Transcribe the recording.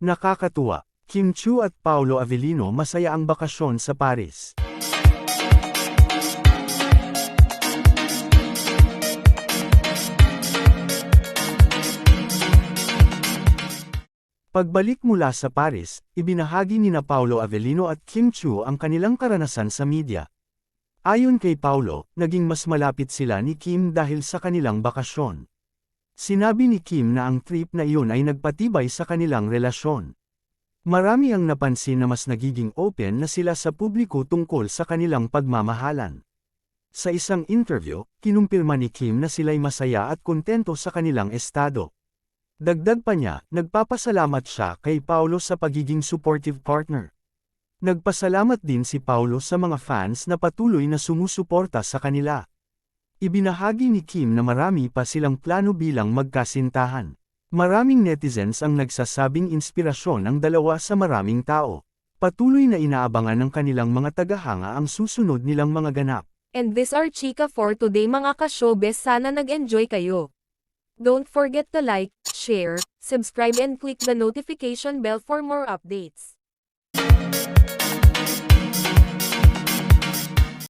Nakakatuwa, Kim Chu at Paolo Avellino masaya ang bakasyon sa Paris. Pagbalik mula sa Paris, ibinahagi ni na Paolo Avellino at Kim Chu ang kanilang karanasan sa media. Ayon kay Paulo, naging mas malapit sila ni Kim dahil sa kanilang bakasyon. Sinabi ni Kim na ang trip na iyon ay nagpatibay sa kanilang relasyon. Marami ang napansin na mas nagiging open na sila sa publiko tungkol sa kanilang pagmamahalan. Sa isang interview, kinumpirma ni Kim na sila'y masaya at kontento sa kanilang estado. Dagdag pa niya, nagpapasalamat siya kay Paulo sa pagiging supportive partner. Nagpasalamat din si Paulo sa mga fans na patuloy na sumusuporta sa kanila. Ibinahagi ni Kim na marami pa silang plano bilang magkasintahan. Maraming netizens ang nagsasabing inspirasyon ang dalawa sa maraming tao. Patuloy na inaabangan ng kanilang mga tagahanga ang susunod nilang mga ganap. And this are Chika for today mga ka-showbiz sana nag-enjoy kayo. Don't forget to like, share, subscribe and click the notification bell for more updates.